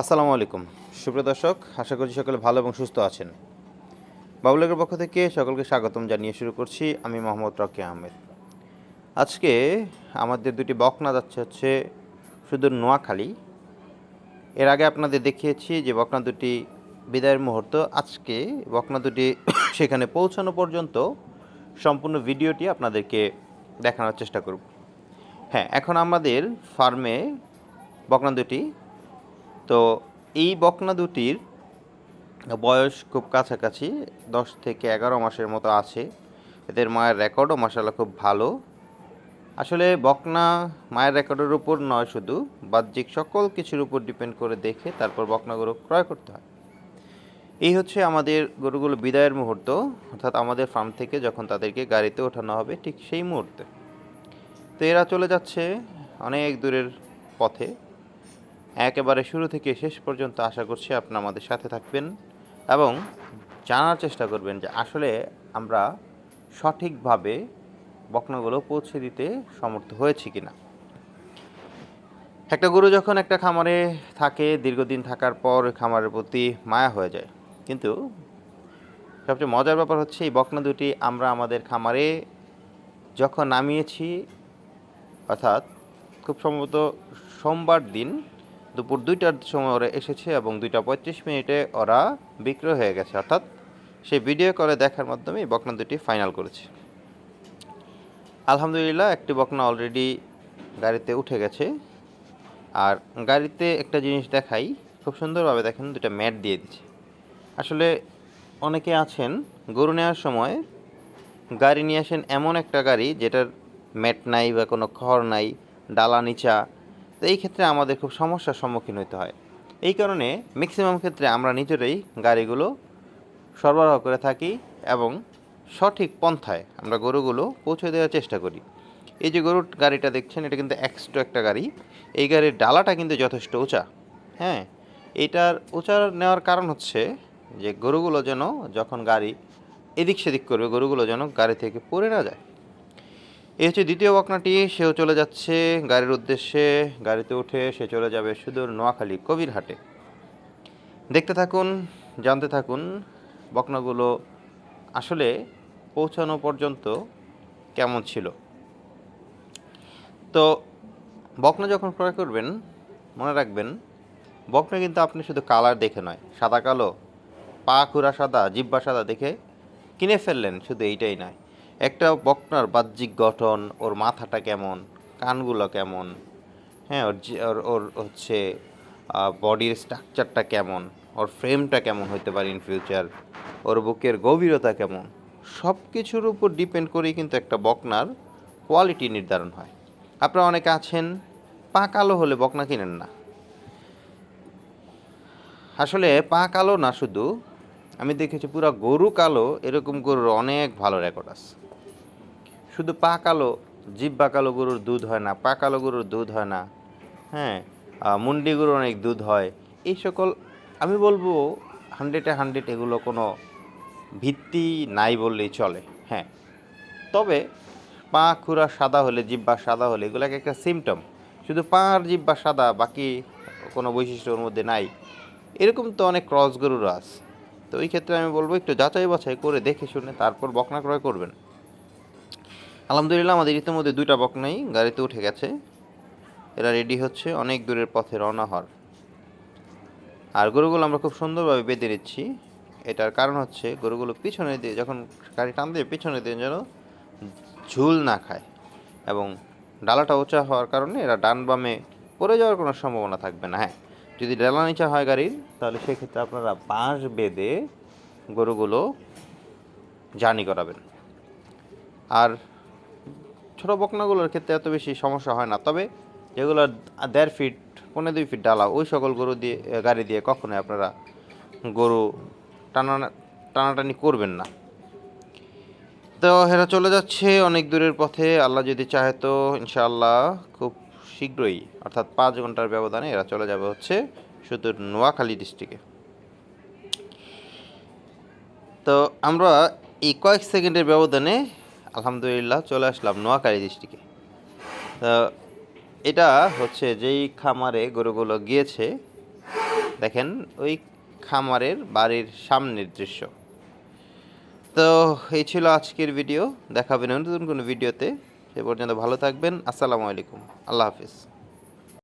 আসসালামু আলাইকুম। সুপ্রিয় দর্শক, আশা করছি সকলে ভালো এবং সুস্থ আছেন। বাবুলের পক্ষ থেকে সকলকে স্বাগতম জানিয়ে শুরু করছি আমি মোহাম্মদ রকি আহমেদ। আজকে আমাদের দুটি বকনা যাচ্ছে হচ্ছে শুধু নোয়াখালী। এর আগে আপনাদের দেখিয়েছি যে বকনা দুটি বিদায়ের মুহূর্ত। আজকে বকনা দুটি সেখানে পৌঁছানো পর্যন্ত সম্পূর্ণ ভিডিওটি আপনাদেরকে দেখানোর চেষ্টা করব। হ্যাঁ এখন আমাদের ফার্মে বকনা দুটি তো এই বকনা দুটির বয়স খুব কাছাকাছি, দশ থেকে এগারো মাসের মতো আছে। এদের মায়ের রেকর্ডও মাসাল্লাহ খুব ভালো। আসলে বকনা মায়ের রেকর্ডের উপর নয় শুধু, বাহ্যিক সকল কিছুর উপর ডিপেন্ড করে দেখে তারপর বকনা গরু ক্রয় করতে হয়। এই হচ্ছে আমাদের গরুগুলো বিদায়ের মুহূর্ত, অর্থাৎ আমাদের ফার্ম থেকে যখন তাদেরকে গাড়িতে ওঠানো হবে ঠিক সেই মুহূর্তে। তো এরা চলে যাচ্ছে অনেক দূরের পথে। একেবারে শুরু থেকে শেষ পর্যন্ত আশা করছি আপনি আমাদের সাথে থাকবেন এবং জানার চেষ্টা করবেন যে আসলে আমরা সঠিকভাবে বকনাগুলো পৌঁছে দিতে সমর্থ হয়েছি কিনা। একটা গরু যখন একটা খামারে থাকে, দীর্ঘদিন থাকার পর খামারের প্রতি মায়া হয়ে যায়। কিন্তু সবচেয়ে মজার ব্যাপার হচ্ছে, এই বকনা দুটি আমরা আমাদের খামারে যখন নামিয়েছি, অর্থাৎ খুব সম্ভবত সোমবার দিন দুপুর দুইটার সময় ওরা এসেছে এবং দুইটা পঁয়ত্রিশ মিনিটে ওরা বিক্রয় হয়ে গেছে। অর্থাৎ সেই ভিডিও করে দেখার মাধ্যমে বকনা দুটি ফাইনাল করেছে। আলহামদুলিল্লাহ, একটি বকনা অলরেডি গাড়িতে উঠে গেছে। আর গাড়িতে একটা জিনিস দেখাই, খুব সুন্দরভাবে দেখেন দুটা ম্যাট দিয়ে দিচ্ছে আসলে অনেকে আছেন, গরু নেওয়ার সময় গাড়ি নিয়ে আসেন এমন একটা গাড়ি যেটার ম্যাট নাই বা কোনো খড় নাই, ডালা নিচা তো এই ক্ষেত্রে আমাদের খুব সমস্যার সম্মুখীন হতে হয়। এই কারণে ম্যাক্সিমাম ক্ষেত্রে আমরা নিজেরাই গাড়িগুলো সরবরাহ করে থাকি এবং সঠিক পন্থায় আমরা গরুগুলো পৌঁছে দেওয়ার চেষ্টা করি। এই যে গরুর গাড়িটা দেখছেন, এটা কিন্তু এক্সট্রা একটা গাড়ি। এই গাড়ির ডালাটা কিন্তু যথেষ্ট উঁচা। হ্যাঁ এইটার উঁচা নেওয়ার কারণ হচ্ছে যে গরুগুলো যেন যখন গাড়ি এদিক সেদিক করবে, গরুগুলো যেন গাড়ি থেকে পড়ে না যায়। এই হচ্ছে দ্বিতীয় বকনাটি, সেও চলে যাচ্ছে গাড়ির উদ্দেশ্যে, গাড়িতে উঠে সে চলে যাবে সুদূর নোয়াখালী কবিরহাটে। দেখতে থাকুন, জানতে থাকুন, বকনাগুলো আসলে পৌঁছানো পর্যন্ত কেমন ছিল। তো বকনা যখন ক্রয় করবেন, মনে রাখবেন, বকনা কিন্তু আপনি শুধু কালার দেখে নয়, সাদা কালো, পা খুরা সাদা, জিব্বা সাদা দেখে কিনে ফেললেন, শুধু এইটাই নয়। একটা বকনার বাহ্যিক গঠন, ওর মাথাটা কেমন, কানগুলো কেমন হ্যাঁ ওর ওর ওর হচ্ছে বডির স্ট্রাকচারটা কেমন, ওর ফ্রেমটা কেমন হতে পারে ইন ফিউচার ওর বুকের গভীরতা কেমন সব কিছুর উপর ডিপেন্ড করেই কিন্তু একটা বকনার কোয়ালিটি নির্ধারণ হয়। আপনারা অনেকে আছেন পা কালো হলে বকনা কিনেন না। আসলে পা কালো না শুধু, আমি দেখেছি পুরো গরু কালো, এরকম গরুর অনেক ভালো রেকর্ড আছে। শুধু পা কালো গরুর দুধ হয় না, পা কালো গরুর দুধ হয় না। হ্যাঁ মুন্ডি গরুর অনেক দুধ হয়। এই সকল, আমি বলব হান্ড্রেডে হান্ড্রেড এগুলো কোনো ভিত্তি নাই বললেই চলে। হ্যাঁ তবে পা খুরা সাদা হলে জিব্বা সাদা হলে এগুলোকে একটা সিমটম শুধু পা আর জিব্বা সাদা, বাকি কোনো বৈশিষ্ট্য ওর মধ্যে নাই। এরকম তো অনেক ক্রস গরুরও আছে। তো এই ক্ষেত্রে আমি বলব, একটু যাচাই বাছাই করে দেখে শুনে তারপর বকনা ক্রয় করবেন। আলহামদুলিল্লাহ, আমাদের ইতিমধ্যে দুইটা বক নাই, গাড়িতে উঠে গেছে। এরা রেডি হচ্ছে, অনেক দূরের পথে রওনা হওয়ার। আর গরুগুলো আমরা খুব সুন্দরভাবে বেঁধে নিচ্ছি। এটার কারণ হচ্ছে, গরুগুলো পিছনে দিয়ে, যখন গাড়ি টান দিয়ে পিছনে দিয়ে যেন ঝুল না খায় এবং ডালাটা উঁচা হওয়ার কারণে এরা ডান বামে পড়ে যাওয়ার কোনো সম্ভাবনা থাকবে না। হ্যাঁ যদি ডালা নিচা হয় গাড়ির, তাহলে সেক্ষেত্রে আপনারা বাঁশ বেঁধে গরুগুলো জার্নি করাবেন। আর ছোটো বকনাগুলোর ক্ষেত্রে এত বেশি সমস্যা হয় না। তবে যেগুলো দেড় ফিট পনেরো দুই ফিট ডালা, ওই সকল গরু দিয়ে, গাড়ি দিয়ে কখনোই আপনারা গরু টানা, টানাটানি করবেন না। তো এরা চলে যাচ্ছে অনেক দূরের পথে। আল্লাহ যদি চাহে তো ইনশাআল্লাহ খুব শীঘ্রই, অর্থাৎ পাঁচ ঘণ্টার ব্যবধানে এরা চলে যাবে হচ্ছে শুধু নোয়াখালী ডিস্ট্রিক্টে। তো আমরা এই কয়েক সেকেন্ডের ব্যবধানে আলহামদুলিল্লাহ চলে আসলাম নোয়াখালী ডিস্ট্রিক্টে তো এটা হচ্ছে যেই খামারে গরুগুলো গিয়েছে, দেখেন ওই খামারের বাড়ির সামনের দৃশ্য। তো এই ছিল আজকের ভিডিও দেখাবেন নতুন কোনো ভিডিওতে সে পর্যন্ত ভালো থাকবেন, আসসালামু আলাইকুম, আল্লাহ হাফিজ।